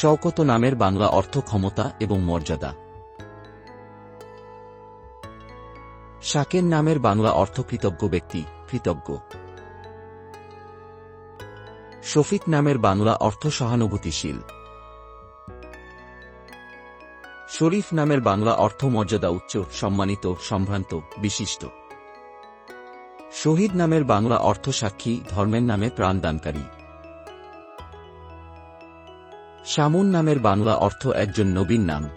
শওকত নামের বাংলা অর্থ ক্ষমতা এবং মর্যাদা। শাকের নামের বাংলা অর্থ কৃতজ্ঞ ব্যক্তি, কৃতজ্ঞ। শফিক নামের বাংলা অর্থ সহানুভূতিশীল। শরীফ নামের বাংলা অর্থ মর্যাদা উচ্চ, সম্মানিত, সম্ভ্রান্ত, বিশিষ্ট। শহীদ নামের বাংলা অর্থ সাক্ষী, ধর্মের নামে প্রাণদানকারী। শামুন নামের বাংলা অর্থ একজন নবীন নাম।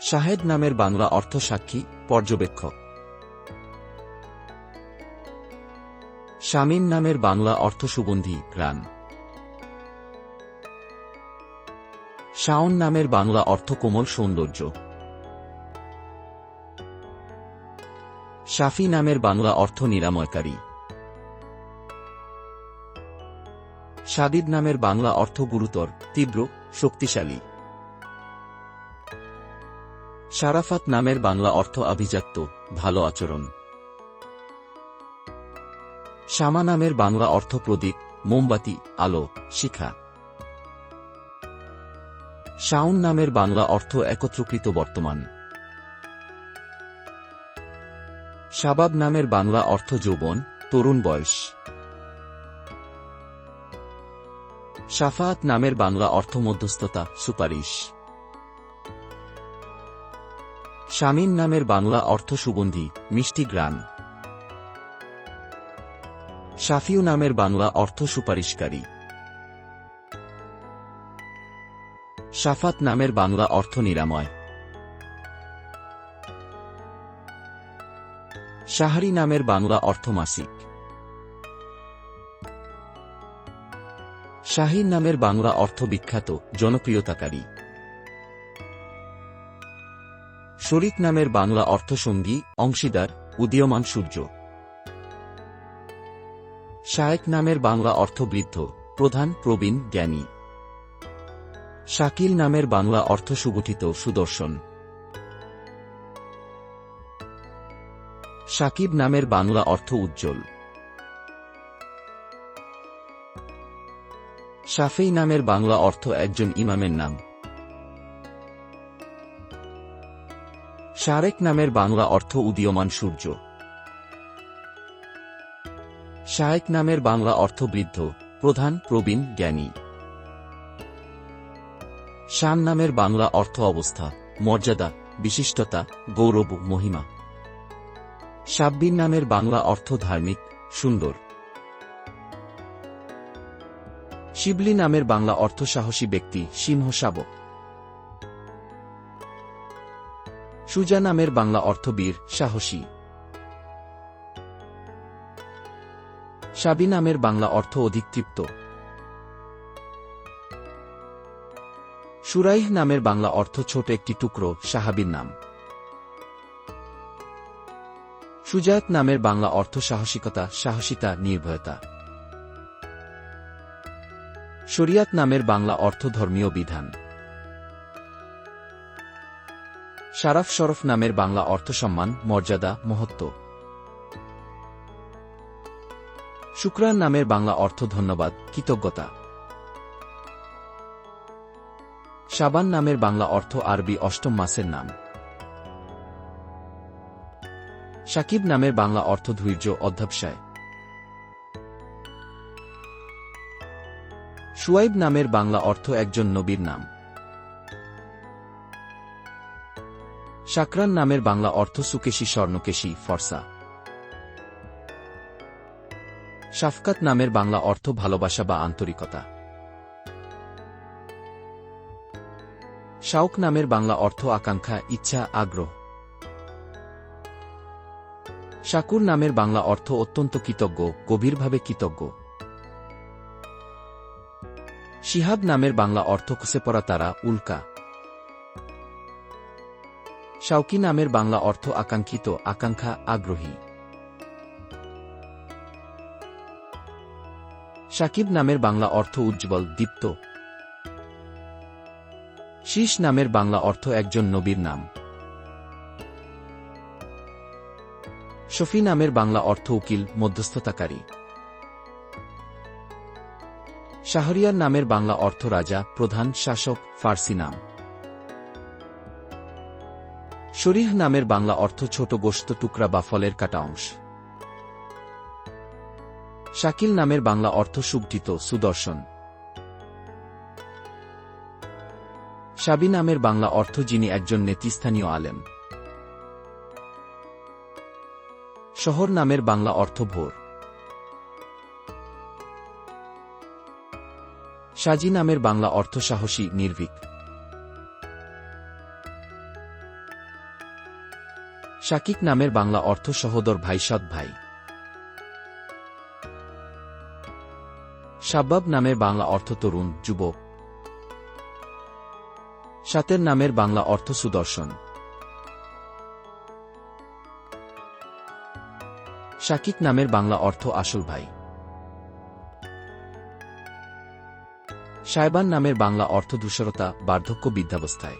শাহেদ নামের বাংলা অর্থ সাক্ষী, পর্যবেক্ষক। শামীম নামের বাংলা অর্থ সুগন্ধি গ্রাম শাওন নামের বাংলা অর্থ কোমল সৌন্দর্য। শাফি নামের বাংলা অর্থ নিরাময়কারী। সাদিদ নামের বাংলা অর্থ গুরুতর, তীব্র, শক্তিশালী। সারাফাত নামের বাংলা অর্থ আভিজাত্য, ভালো আচরণ। শ্যামা নামের বাংলা অর্থ প্রদীপ, মোমবাতি, আলো, শিখা। শাউন নামের বাংলা অর্থ একত্রকৃত বর্তমান। শাবাব নামের বাংলা অর্থ যৌবন, তরুণ বয়স। শাফাত নামের বাংলা অর্থ মধ্যস্থতা, সুপারিশ। শামীন নামের বাংলা অর্থ সুগন্ধি, মিষ্টি গ্রাম। শাফিউ নামের বাংলা অর্থ সুপারিশকারী। শাফাত নামের বাংলা অর্থ নিরাময়। শাহরি নামের বাংলা অর্থ মাসিক। শাহিন নামের বাংলা অর্থ বিখ্যাত, জনপ্রিয়তাকারী। শরিক নামের বাংলা অর্থ সঙ্গী অংশীদার, উদীয়মান সূর্য। শায়েক নামের বাংলা অর্থ বৃদ্ধ প্রধান, প্রবীণ, জ্ঞানী। শাকিল নামের বাংলা অর্থ সুগঠিত সুদর্শন। সাকিব নামের বাংলা অর্থ উজ্জ্বল। শাফেই নামের বাংলা অর্থ একজন ইমামের নাম। শারেক নামের বাংলা অর্থ উদীয়মান সূর্য। শায়েক নামের বাংলা অর্থ বৃদ্ধ, প্রধান, প্রবীণ, জ্ঞানী। শান নামের বাংলা অর্থ অবস্থা, মর্যাদা, বিশিষ্টতা, গৌরব, মহিমা। সাব্বির নামের বাংলা অর্থ ধার্মিক, সুন্দর। শিবলি নামের বাংলা অর্থ সাহসী ব্যক্তি সিংহ শাবক। সুজা নামের বাংলা অর্থ বীর সাহসী। সাবি নামের বাংলা অর্থ অধিক তৃপ্ত। সুরাইহ নামের বাংলা অর্থ ছোট একটি টুকরো, সাহাবির নাম। সুজাত নামের বাংলা অর্থ সাহসিকতা সাহসিতা, নির্ভয়তা। শরিয়াত নামের বাংলা অর্থ ধর্মীয় বিধান। শারাফ শরফ নামের বাংলা অর্থ সম্মান মর্যাদা, মহত্ব। শুক্রান নামের বাংলা অর্থ ধন্যবাদ কৃতজ্ঞতা। শাবান নামের বাংলা অর্থ আরবি অষ্টম মাসের নাম। সাকিব নামের বাংলা অর্থ ধৈর্য, অধ্যবসায়। সুয়াইব নামের বাংলা অর্থ একজন নবীর নাম। শাকরান নামের বাংলা অর্থ সুকেশী, স্বর্ণকেশী, ফর্সা। শাফকাত নামের বাংলা অর্থ ভালোবাসা বা আন্তরিকতা। শাউক নামের বাংলা অর্থ আকাঙ্ক্ষা, ইচ্ছা, আগ্রহ। শাকুর নামের বাংলা অর্থ অত্যন্ত কৃতজ্ঞ, গভীরভাবে কৃতজ্ঞ। শিহাব নামের বাংলা অর্থ খসে পড়া তারা উল্কা। শাউকি নামের বাংলা অর্থ আকাঙ্ক্ষিত, আকাঙ্ক্ষা আগ্রহী। সাকিব নামের বাংলা অর্থ উজ্জ্বল, দীপ্ত। শীষ নামের বাংলা অর্থ একজন নবীর নাম। শফি নামের বাংলা অর্থ উকিল, মধ্যস্থতাকারী। শাহরিয়ার নামের বাংলা অর্থ রাজা, প্রধান শাসক, ফার্সি নাম। শরীহ নামের বাংলা অর্থ ছোট গোস্ত টুকরা বা ফলের কাটা অংশ। শাকিল নামের বাংলা অর্থ সুগঠিত, সুদর্শন। সাবি নামের বাংলা অর্থ যিনি একজন নেতৃস্থানীয় আলেম। শহর নামের বাংলা অর্থ ভোর। সাজি নামের বাংলা অর্থ সাহসী নির্ভীক। শাকিক নামের বাংলা অর্থ সহোদর ভাই ভাই। শাব্বাব নামের বাংলা অর্থ তরুণ, যুবক। সাতের নামের বাংলা অর্থ সুদর্শন। শাকিক নামের বাংলা অর্থ আসল ভাই। সায়বান নামের বাংলা অর্থ ধূসরতা বার্ধক্য বিদ্যাবস্থায়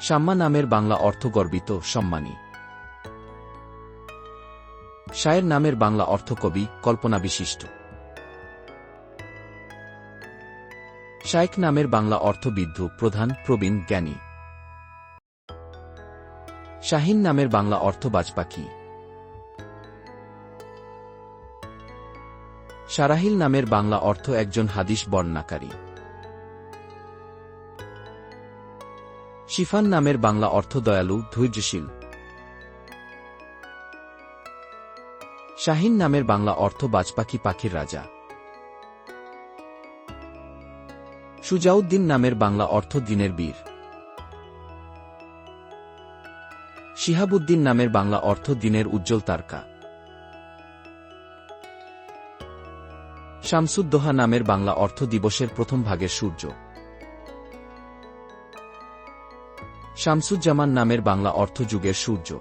শাম্মা নামের বাংলা অর্থ গর্বিত, সম্মানী। শায়ের নামের বাংলা অর্থ কবি, কল্পনা বিশিষ্ট। শায়েক নামের বাংলা অর্থ বিদ্ধ, প্রধান, প্রবীণ, জ্ঞানী। শাহিন নামের বাংলা অর্থ বাজপাখি। সারাহিল নামের বাংলা অর্থ একজন হাদিস বর্ণাকারী শিফান নামের বাংলা অর্থ দয়ালু, ধৈর্যশীল। শাহিন নামের বাংলা অর্থ বাজপাখি পাখির রাজা। সুজাউদ্দিন নামের বাংলা অর্থ দিনের বীর। শিহাবুদ্দিন নামের বাংলা অর্থ দিনের উজ্জ্বল তারকা। শামসুদ্দোহা নামের বাংলা অর্থ দিবসের প্রথম ভাগের সূর্য। শামসুজ্জামান নামের বাংলা অর্থ যুগের সূর্য।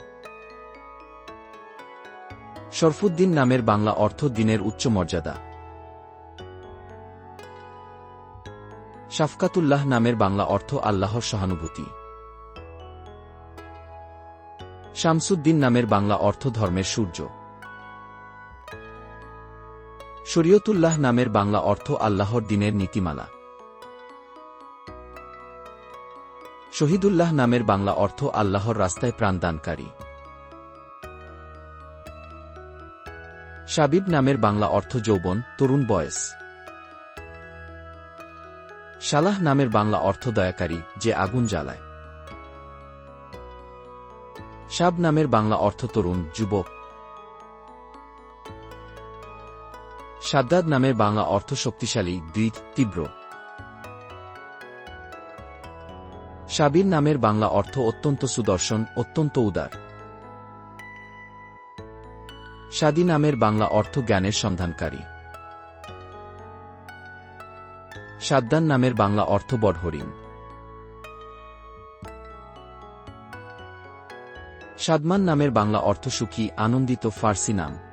শরফুদ্দিন নামের বাংলা অর্থ দিনের উচ্চ মর্যাদা। শাফকাতুল্লাহ নামের বাংলা অর্থ আল্লাহর সহানুভূতি। শামসুদ্দিন নামের বাংলা অর্থ ধর্মের সূর্য। শরীয়তুল্লাহ নামের বাংলা অর্থ আল্লাহর দিনের নীতিমালা। শহীদুল্লাহ নামের বাংলা অর্থ আল্লাহর রাস্তায় প্রাণদানকারী। সাবিব নামের বাংলা অর্থ যৌবন, তরুণ বয়স। সালাহ নামের বাংলা অর্থ দয়াকারী, যে আগুন জ্বালায়। সাব নামের বাংলা অর্থ তরুণ, যুবক। সাদ্দাদ নামের বাংলা অর্থ শক্তিশালী দৃঢ় তীব্র। সাবির নামের বাংলা অর্থ অত্যন্ত সুদর্শন, অত্যন্ত উদার। সাদি নামের বাংলা অর্থ জ্ঞানের সন্ধানকারী। সাদ্দান নামের বাংলা অর্থ বড়হরিণ। সাদমান নামের বাংলা অর্থ সুখী, আনন্দিত ফার্সি নাম।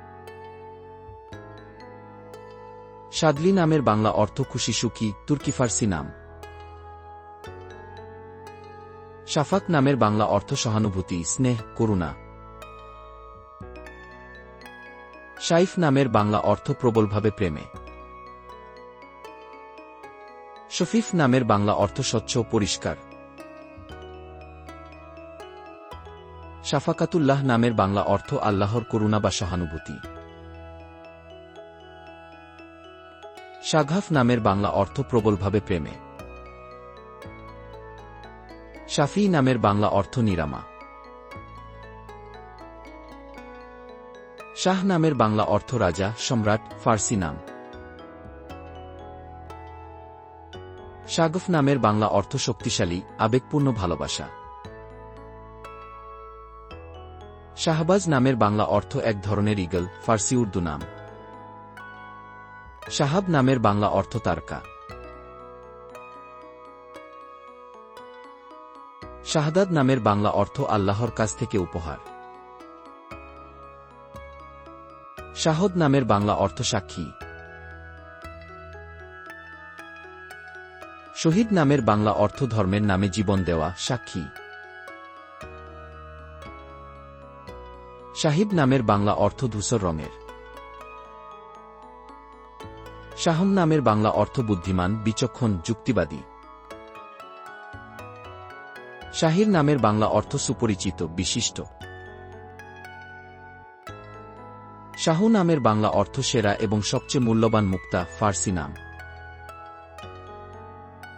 সাদলি নামের বাংলা অর্থ খুশি সুখী, তুর্কি ফার্সি নাম। শাফাক নামের বাংলা অর্থ সহানুভূতি, স্নেহ, করুণা। শাইফ নামের বাংলা অর্থ প্রবলভাবে প্রেমে। শফিফ নামের বাংলা অর্থ স্বচ্ছ পরিষ্কার। শাফাকাতুল্লাহ নামের বাংলা অর্থ আল্লাহর করুণা বা সহানুভূতি। সাঘাফ নামের বাংলা অর্থ প্রবলভাবে প্রেমে। শাফি নামের বাংলা অর্থ নিরামা। শাহ নামের বাংলা অর্থ রাজা, সম্রাট, ফার্সি নাম। শাগফ নামের বাংলা অর্থ শক্তিশালী, আবেগপূর্ণ ভালোবাসা। শাহবাজ নামের বাংলা অর্থ এক ধরনের ইগল ফার্সি উর্দু নাম। শাহাব নামের বাংলা অর্থ তারকা শাহদাদ নামের বাংলা অর্থ আল্লাহর কাছ থেকে উপহার। শাহদ নামের বাংলা অর্থ সাক্ষী। শহীদ নামের বাংলা অর্থ ধর্মের নামে জীবন দেওয়া সাক্ষী। সাহিব নামের বাংলা অর্থ ধূসর রঙের। শাহম নামের বাংলা অর্থ বুদ্ধিমান, বিচক্ষণ, যুক্তিবাদী। শাহির নামের বাংলা অর্থ সুপরিচিত, বিশিষ্ট। শাহু নামের বাংলা অর্থ সেরা এবং সবচেয়ে মূল্যবান মুক্তা, ফার্সি নাম।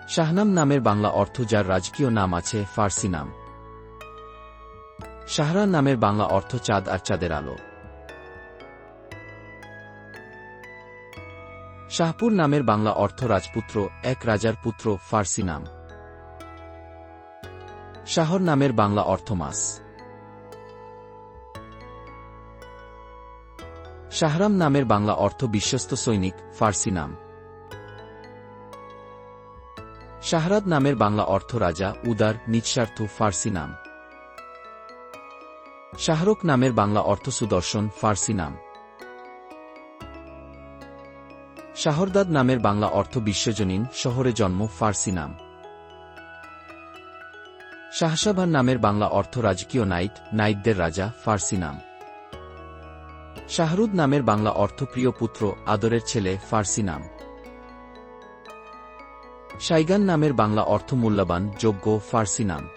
শাহনাম নামের বাংলা অর্থ যার রাজকীয় নাম আছে, ফার্সি নাম। শাহরান নামের বাংলা অর্থ চাঁদ আর চাঁদের আলো। শাহপুর নামের বাংলা অর্থ রাজপুত্র, এক রাজার পুত্র, ফার্সি নাম। শাহর নামের বাংলা অর্থ মাস। শাহরাম নামের বাংলা অর্থ বিশ্বস্ত সৈনিক, ফার্সি নাম। শাহরাদ নামের বাংলা অর্থ রাজা, উদার, নিঃস্বার্থ, ফার্সি নাম। শাহরুখ নামের বাংলা অর্থ সুদর্শন, ফার্সি নাম। শাহরদাদ নামের বাংলা অর্থ বিশ্বজনীন শহরে জন্ম ফার্সি নাম। শাহসাভার নামের বাংলা অর্থ রাজকীয় নাইট, নাইটদের রাজা, ফার্সি নাম। শাহরুদ নামের বাংলা অর্থ প্রিয় পুত্র, আদরের ছেলে, ফার্সি নাম। সাইগান নামের বাংলা অর্থ মূল্যবান, যোগ্য, ফার্সি নাম।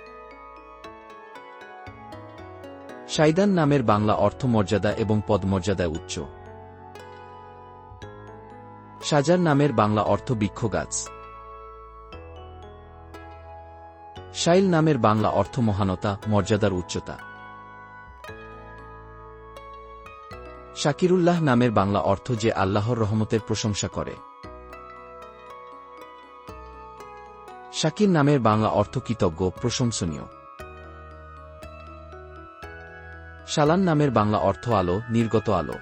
সাইদান নামের বাংলা অর্থ মর্যাদা এবং পদমর্যাদায় উচ্চ। সাজার নামের বাংলা অর্থ বৃক্ষ গাছ। শাইল নামের বাংলা অর্থ মহানতা, মর্যাদার উচ্চতা। শাকিরুল্লাহ নামের বাংলা অর্থ যে আল্লাহর রহমতের প্রশংসা করে। শাকির নামের বাংলা অর্থ কৃতজ্ঞ, প্রশংসনীয়। শালান নামের বাংলা অর্থ আলো, নির্গত আলো।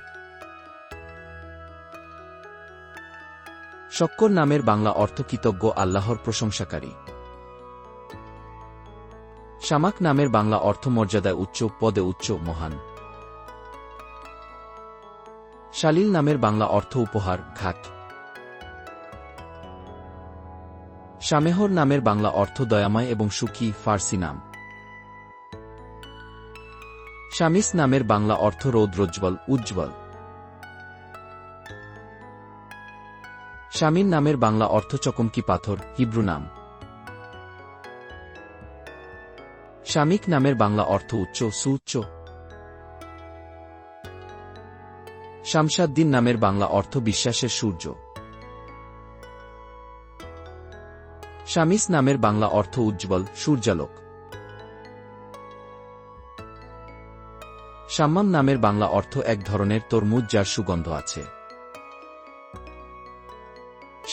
শক্কর নামের বাংলা অর্থ কৃতজ্ঞ আল্লাহর প্রশংসাকারী। শামাক নামের বাংলা অর্থ মর্যাদায় উচ্চ, পদে উচ্চ, মহান। শালিল নামের বাংলা অর্থ উপহার, ঘাট। শামেহর নামের বাংলা অর্থ দয়াময় এবং সুখী, ফার্সি নাম। শামিস নামের বাংলা অর্থ রৌদ্রোজ্জ্বল উজ্জ্বল। শামিন নামের বাংলা অর্থ চকমকি পাথর, হিব্রু নাম। শামিক নামের বাংলা অর্থ উচ্চ, সুউচ্চ। শামসাদ্দিন নামের বাংলা অর্থ বিশ্বাসের সূর্য। শামিস নামের বাংলা অর্থ উজ্জ্বল, সূর্যালোক। শাম্মাম নামের বাংলা অর্থ এক ধরনের তরমুজ যার সুগন্ধ আছে।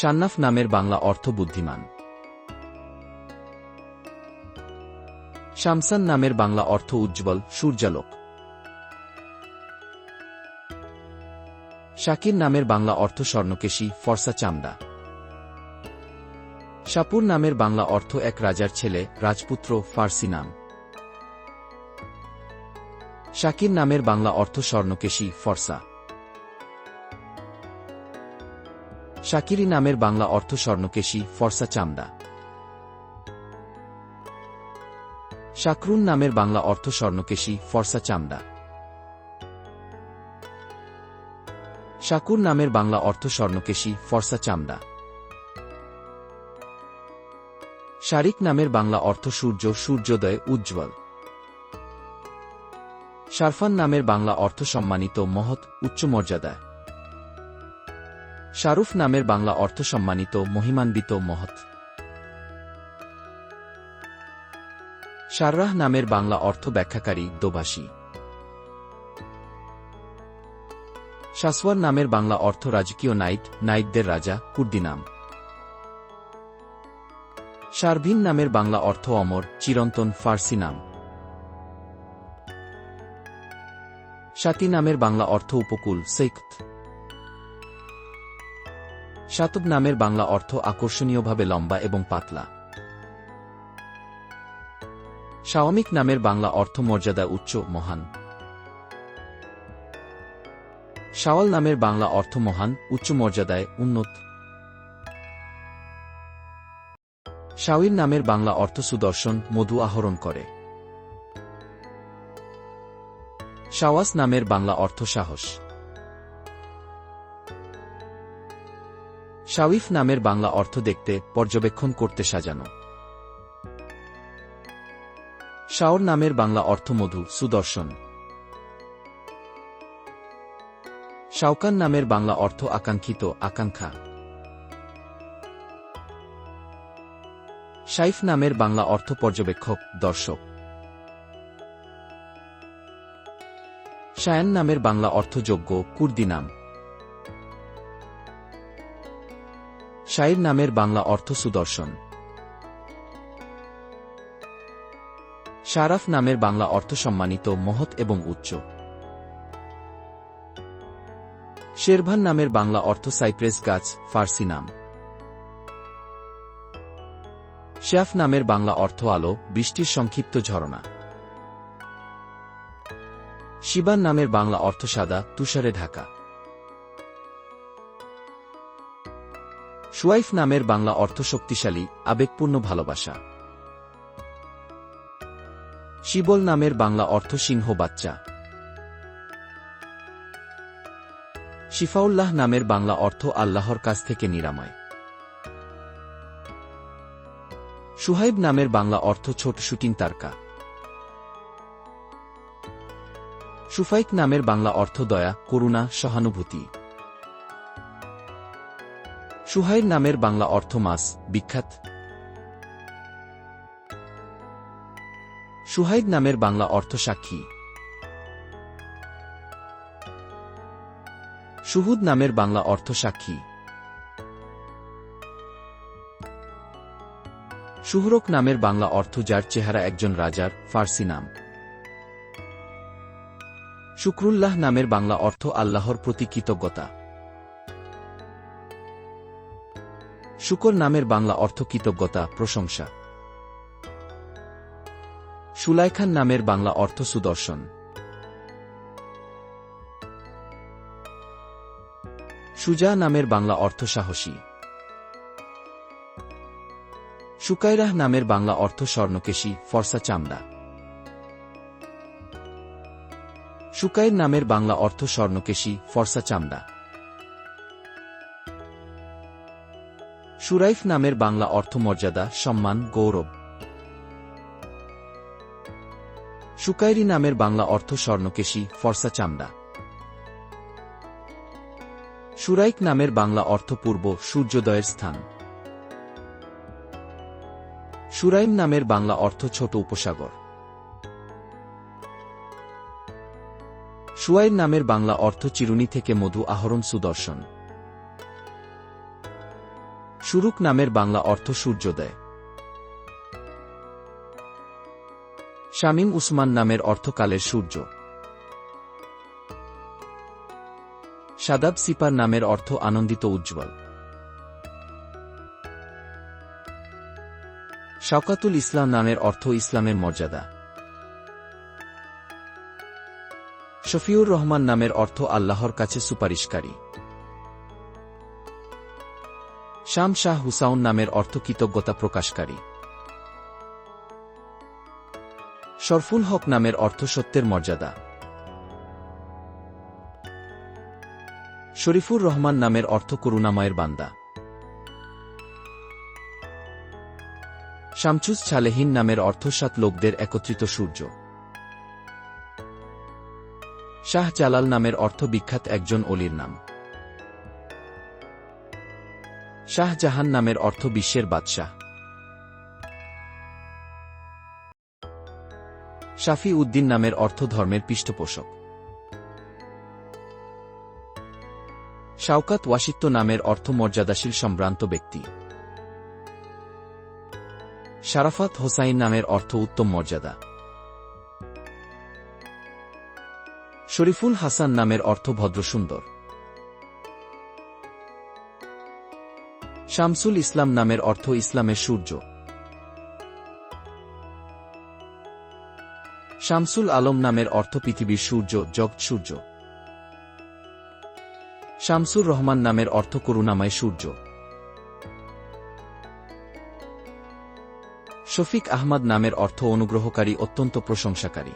শান্নাফ নামের বাংলা অর্থ বুদ্ধিমান। শামসান নামের বাংলা অর্থ উজ্জ্বল, সূর্যালোক। শাকির নামের বাংলা অর্থ স্বর্ণকেশী, ফর্সা চামড়া। শাপুর নামের বাংলা অর্থ এক রাজার ছেলে, রাজপুত্র, ফার্সি নাম। শাকির নামের বাংলা অর্থ স্বর্ণকেশী, ফর্সা। শাকিরি নামের বাংলা অর্থ স্বর্ণকেশী, ফর্সা চামড়া। শাকরুন নামের বাংলা অর্থ স্বর্ণকেশী, ফর্সা চামড়া। শাকুর নামের বাংলা অর্থ স্বর্ণকেশী, ফর্সা চামড়া। শারিক নামের বাংলা অর্থ সূর্য, সূর্যোদয়, উজ্জ্বল। শারফান নামের বাংলা অর্থ সম্মানিত, মহৎ, উচ্চ মর্যাদায় শারুফ নামের বাংলা অর্থ সম্মানিত মহিমান্বিত মহৎ। শাররাহ নামের বাংলা অর্থ ব্যাখ্যাকারী দোভাষী শাসওয়ার নামের বাংলা অর্থ রাজকীয় নাইট, নাইটদের রাজা, কুর্দি নাম। শারভিন নামের বাংলা অর্থ অমর, চিরন্তন ফার্সি নাম। সাতি নামের বাংলা অর্থ উপকূল, সৈকত। শাতব নামের বাংলা অর্থ আকর্ষণীয়ভাবে লম্বা এবং পাতলা। শাওমিক নামের বাংলা অর্থ মর্যাদা উচ্চ, মহান। শাওয়াল নামের বাংলা অর্থ মহান, উচ্চ মর্যাদায় উন্নত। শাওইর নামের বাংলা অর্থ সুদর্শন, মধু আহরণ করে। শাওয়াস নামের বাংলা অর্থ সাহস। শাওইফ নামের বাংলা অর্থ দেখতে, পর্যবেক্ষণ করতে সাজানো। শাওর নামের বাংলা অর্থ মধু, সুদর্শন। শাওকান নামের বাংলা অর্থ আকাঙ্ক্ষিত, আকাঙ্ক্ষা। শাইফ নামের বাংলা অর্থ পর্যবেক্ষক, দর্শক। শায়ান নামের বাংলা অর্থ যোগ্য, কুর্দি নাম। শাইর নামের বাংলা অর্থ সুদর্শন। শারাফ নামের বাংলা অর্থ সম্মানিত, মহৎ এবং উচ্চ। শেরভান নামের বাংলা অর্থ সাইপ্রেস গাছ, ফার্সি নাম। শ্যাফ নামের বাংলা অর্থ আলো, বৃষ্টির সংক্ষিপ্ত ঝরনা। শিবান নামের বাংলা অর্থ সাদা, তুষারে ঢাকা। সুয়াইফ নামের বাংলা অর্থ শক্তিশালী, আবেগপূর্ণ ভালোবাসা। শিবল নামের বাংলা অর্থ সিংহ বাচ্চা। শিফাউল্লাহ নামের বাংলা অর্থ আল্লাহর কাছ থেকে নিরাময়। সুহাইব নামের বাংলা অর্থ ছোট শুটিং তারকা। সুফাইক নামের বাংলা অর্থ দয়া, করুণা, সহানুভূতি। সুহাইর নামের বাংলা অর্থ মাস বিখ্যাত। সুহাইদ নামের বাংলা অর্থ সাক্ষী। সুহুদ নামের বাংলা অর্থ সাক্ষী। সুহরক নামের বাংলা অর্থ যার চেহারা একজন রাজার, ফার্সি নাম। শুক্রুল্লাহ নামের বাংলা অর্থ আল্লাহর প্রতি কৃতজ্ঞতা। শুকর নামের বাংলা অর্থ কৃতজ্ঞতা, প্রশংসা। সুলাইখান নামের বাংলা অর্থ সুদর্শন। সুজা নামের বাংলা অর্থ সাহসী। সুকাইরাহ নামের বাংলা অর্থ স্বর্ণকেশী, ফর্সা চামড়া। সুকাইর নামের বাংলা অর্থ স্বর্ণকেশী, ফর্সা চামড়া। সুরাইফ নামের বাংলা অর্থ মর্যাদা সম্মান, গৌরব। সুকাইরি নামের বাংলা অর্থ স্বর্ণকেশী, ফর্সা চামড়া। সুরাইক নামের বাংলা অর্থ পূর্ব, সূর্যোদয়ের স্থান। সুরাইম নামের বাংলা অর্থ ছোট উপসাগর। সুয়াইর নামের বাংলা অর্থ চিরুনি থেকে মধু আহরণ সুদর্শন। সুরুক নামের বাংলা অর্থ সূর্যোদয়। শামীম উসমান নামের অর্থকালের সূর্য। সাদাব সিপার নামের অর্থ আনন্দিত উজ্জ্বল। শওকাতুল ইসলাম নামের অর্থ ইসলামের মর্যাদা। শফিউর রহমান নামের অর্থ আল্লাহর কাছে সুপারিশকারী। শাম শাহ হুসাউন নামের অর্থ কৃতজ্ঞতা প্রকাশকারী। শরফুল হক নামের অর্থ সত্যের মর্যাদা। শরীফুর রহমান নামের অর্থ করুণাময়ের বান্দা। শামচুজ ছালেহীন নামের অর্থ সাত লোকদের একত্রিত সূর্য। শাহ জালাল নামের অর্থ বিখ্যাত একজন অলির নাম। শাহজাহান নামের অর্থ বিশ্বের বাদশাহ। শাফি উদ্দিন নামের অর্থ ধর্মের পৃষ্ঠপোষক। শাওকাত ওয়াসিত্য নামের অর্থ মর্যাদাশীল সম্ভ্রান্ত ব্যক্তি। শারাফাত হোসাইন নামের অর্থ উত্তম মর্যাদা। শরীফুল হাসান নামের অর্থ ভদ্রসুন্দর। শামসুল ইসলাম নামের অর্থ ইসলামের সূর্য। শামসুল আলম নামের অর্থ পৃথিবীর সূর্য, জগৎ সূর্য। শামসুর রহমান নামের অর্থ করুণাময় সূর্য। শফিক আহমদ নামের অর্থ অনুগ্রহকারী, অত্যন্ত প্রশংসাকারী।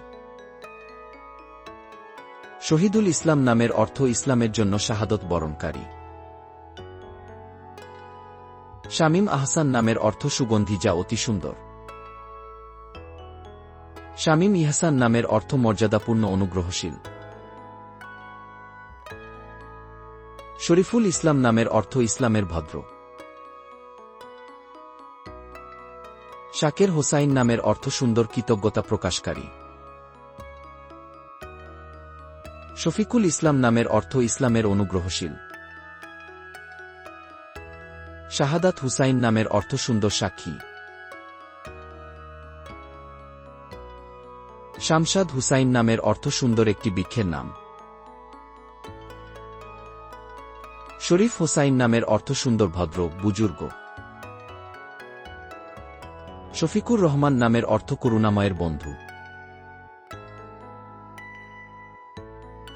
শহীদুল ইসলাম নামের অর্থ ইসলামের জন্য শাহাদত বরণকারী। শামীম আহসান নামের অর্থ সুগন্ধি যা অতি সুন্দর। শামীম ইহসান নামের অর্থ মর্যাদাপূর্ণ অনুগ্রহশীল। শরীফুল ইসলাম নামের অর্থ ইসলামের ভদ্র। শাকের হোসাইন নামের অর্থ সুন্দর কৃতজ্ঞতা প্রকাশকারী। শফিকুল ইসলাম নামের অর্থ ইসলামের অনুগ্রহশীল। শাহাদাত হুসাইন নামের অর্থ সুন্দর সাক্ষী। শামশাদ হুসাইন নামের অর্থ সুন্দর একটি বৃক্ষের নাম। শরীফ হোসাইন নামের অর্থ সুন্দর ভদ্র, বুজুর্গ। শফিকুর রহমান নামের অর্থ করুণাময়ের বন্ধু।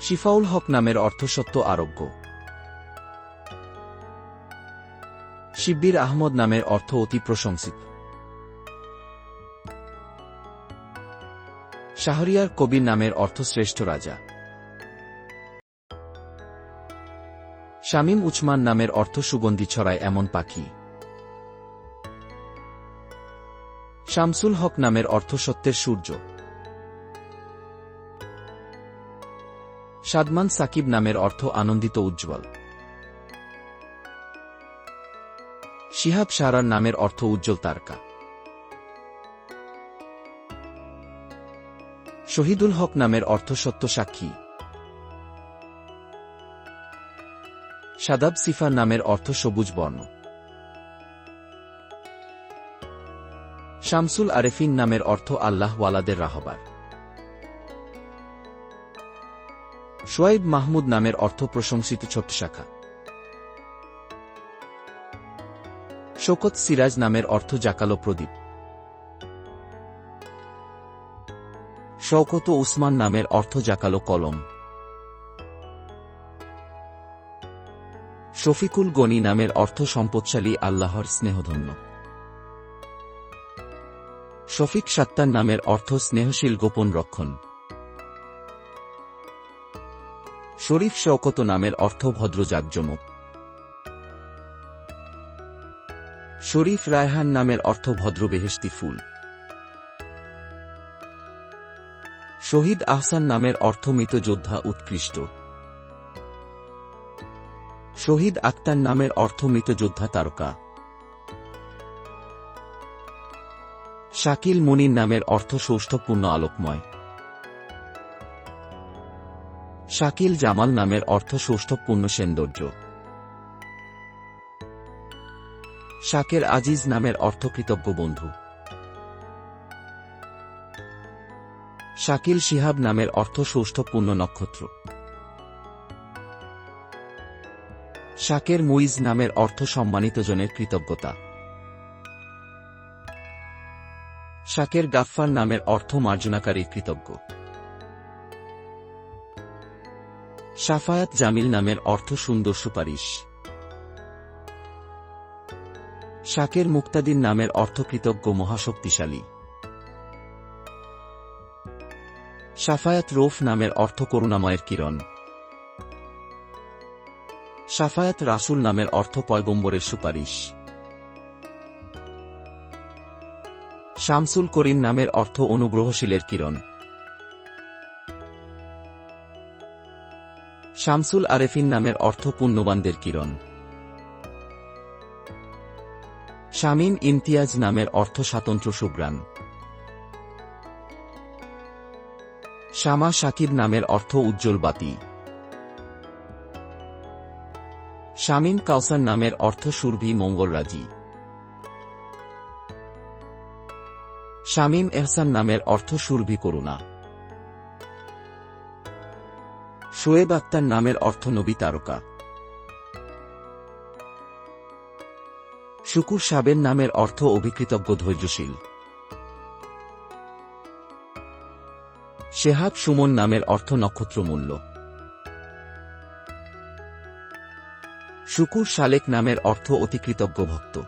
শিফাউল হক নামের অর্থ সত্য আরোগ্য। শিব্বির আহমদ নামের অর্থ অতি প্রশংসিত। শাহরিয়ার কবির নামের অর্থ শ্রেষ্ঠ রাজা। শামীম উচমান নামের অর্থ সুগন্ধি ছড়ায় এমন পাখি। শামসুল হক নামের অর্থ সত্যের সূর্য। সাদমান সাকিব নামের অর্থ আনন্দিত উজ্জ্বল। শিহাব সারার নামের অর্থ উজ্জ্বল তারকা। শহীদুল হক নামের অর্থ সত্য সাক্ষী। সাদাব সিফা নামের অর্থ সবুজ বর্ণ। শামসুল আরেফিন নামের অর্থ আল্লাহ ওয়ালাদের রাহবার। শোয়েব মাহমুদ নামের অর্থ প্রশংসিত ছোট্ট শাখা। শোকত সিরাজ নামের অর্থ জাকালো প্রদীপ। শওকত উসমান নামের অর্থ জাকালো কলম। শফিকুল গনি নামের অর্থ সম্পদশালী আল্লাহর স্নেহধন্য। শফিক সাত্তার নামের অর্থ স্নেহশীল গোপন রক্ষণ। শরীফ শওকত নামের অর্থ ভদ্র জাকজমক শরীফ রায়হান নামের অর্থ ভদ্র বেহেশতি ফুল। শহীদ আহসান নামের অর্থ মৃত যোদ্ধা উৎকৃষ্ট। শহীদ আক্তার নামের অর্থ মৃত যোদ্ধা তারকা। শাকিল মনির নামের অর্থ সৌষ্ঠবপূর্ণ আলোকময়। শাকিল জামাল নামের অর্থ সৌষ্ঠবপূর্ণ সৌন্দর্য। শাকের আজিজ নামের অর্থ কৃতজ্ঞ বন্ধু। শাকিল শিহাব নামের অর্থ সৌষ্ঠবপূর্ণ নক্ষত্র। শাকের মুইজ নামের অর্থ সম্মানিত জনের কৃতজ্ঞতা। শাকের গাফফার নামের অর্থ মার্জনাকারী কৃতজ্ঞ। সাফায়াত জামিল নামের অর্থ সুন্দর সুপারিশ। শাকের মুক্তাদিন নামের অর্থ কৃতজ্ঞ মহাশক্তিশালী। সাফায়াত রোফ নামের অর্থ করুণাময়ের কিরণ। সাফায়াত রাসুল নামের অর্থ পয়গম্বরের সুপারিশ। শামসুল করিম নামের অর্থ অনুগ্রহশীলের কিরণ। শামসুল আরেফিন নামের অর্থ পুণ্যবানদের কিরণ। শামীম ইমতিয়াজ নামের অর্থ স্বাতন্ত্র সুগ্রাণ শামা শাকির নামের অর্থ উজ্জ্বল বাতি। শামীম কাউসার নামের অর্থ সুরভি মঙ্গলরাজি শামীম এহসান নামের অর্থ সুরভি করুণা। শোয়েব আক্তার নামের অর্থ নবী তারকা। শুকুর সাবের নামের অর্থ অভিকৃতজ্ঞ ধৈর্যশীল। শেহাব সুমন নামের অর্থ নক্ষত্রমূল্য। শুকুর শালেক নামের অর্থ অতিকৃতজ্ঞ ভক্ত।